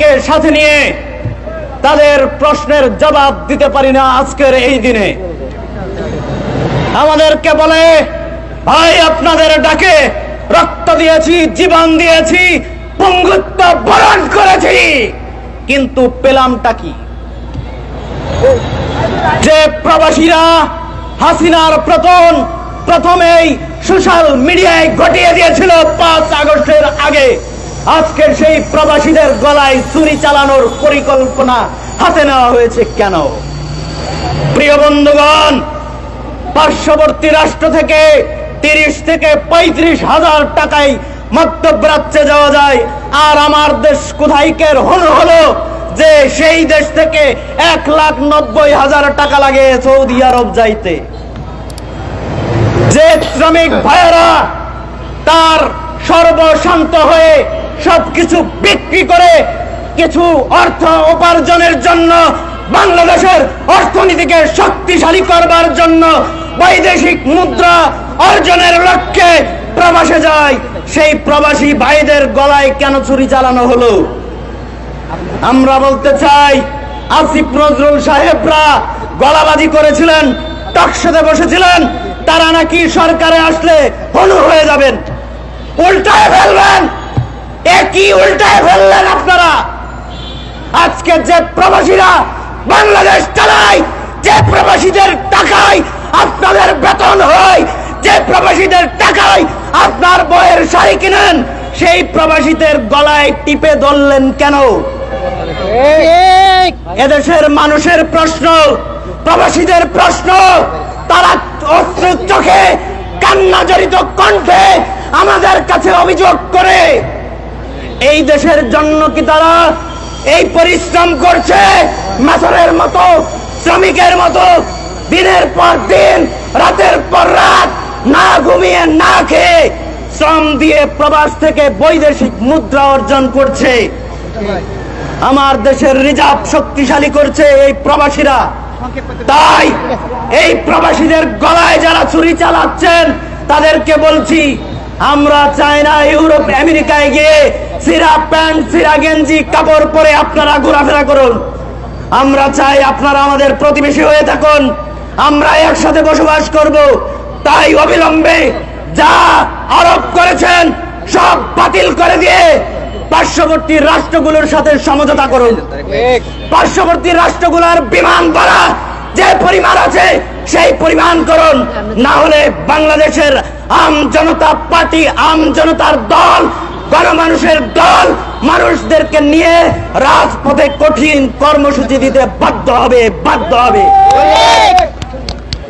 তাদেরকে সাথে নিয়ে তাদের প্রশ্নের জবাব দিতে পারি না আজকের এই দিনে। আমাদেরকে বলে, ভাই, আপনাদের ডাকে রক্ত দিয়েছি, জীবন দিয়েছি, পঙ্গুত্ব বরণ করেছি। কিন্তু পেলামটা কি? যে প্রবাসীরা হাসিনার প্রথম, প্রথমেই সোশ্যাল মিডিয়ায় ঘটিয়ে দিয়েছিল পাঁচ আগস্টের আগে। আজকে সেই প্রবাসীদের গলায় চুরি চালানোর পরিকল্পনা হাতে নেওয়া হয়েছে কেন? প্রিয় বন্ধুগণ, পার্শ্ববর্তী রাষ্ট্র থেকে তিরিশ থেকে পঁয়ত্রিশ হাজার টাকায় মধ্যপ্রাচ্যে যাওয়া যায়। আর আমার দেশ কোথাইকের হল হলো যে সেই দেশ থেকে এক লাখ নব্বই হাজার টাকা লাগে সৌদি আরব যাইতে। যে শ্রমিক ভাইয়েরা তার সর্বশান্ত হয়ে সবকিছু বিক্রি করে কিছু অর্থ উপার্জনের জন্য বাংলাদেশের অর্থনীতিকে শক্তিশালী করবার জন্য বৈদেশিক মুদ্রা অর্জনের লক্ষ্যে প্রবাসে যায়। সেই প্রবাসী ভাইদের গলায় কেন চুরি চালানো হলো? আমরা বলতে চাই, আসিফ নজরুল সাহেবরা গলাবাজি করেছিলেন, টকশোতে বসেছিলেন, তারা নাকি সরকারে আসলে হনু হয়ে যাবেন। উল্টায় ফেলবেন! একই উল্টায় ফেললেন আপনারা? আজকে যে প্রবাসীরা বাংলাদেশ চালায় যে প্রবাসীদের টাকায় আপনাদের বেতন হয় যে প্রবাসীদের টাকায় আপনার বয়ের শাড়ি কিনেন সেই প্রবাসীদের গলায় টিপে ধরলেন কেন? এদেশের মানুষের প্রশ্ন প্রবাসীদের প্রশ্ন তারা অস্ত্র চোখে কান্না জড়িত কণ্ঠে আমাদের কাছে অভিযোগ করে। এই দেশের জন্য কি তারা এই পরিশ্রম করছে? মাসরের মতো, শ্রমিকের মতো, দিনের পর দিন, রাতের পর রাত, না ঘুমিয়ে, না খেয়ে শ্রম দিয়ে প্রবাস থেকে বৈদেশিক মুদ্রা অর্জন করছে। আমার দেশের রিজার্ভ শক্তিশালী করছে এই প্রবাসীরা। তাই এই প্রবাসীদের গলায় যারা ছুরি চালাচ্ছেন, তাদেরকে বলছি, আমরা চাই না ইউরোপ, আমেরিকায় গিয়ে সিরা প্যান্ট, সিরা গেঞ্জি, কাপড় পরে আপনারা ঘোরাফেরা করুন। আমরা চাই আপনারা আমাদের প্রতিবেশী হয়ে থাকুন। আমরা একসাথে বসবাস করব। তাই অবিলম্বে যা আরোপ করেছেন, সব বাতিল করে দিয়ে পার্শ্ববর্তী রাষ্ট্রগুলোর সাথে সমঝোতা করুন। পার্শ্ববর্তী রাষ্ট্রগুলোর বিমান ভাড়া যে পরিমাণ আছে, সেই পরিমাণ করুন। না হলে বাংলাদেশের আম জনতা পার্টি, আম জনতার দল গণমানুষের দল মানুষদেরকে নিয়ে রাজপথে কঠিন কর্মসূচি দিতে বাধ্য হবে বাধ্য হবে।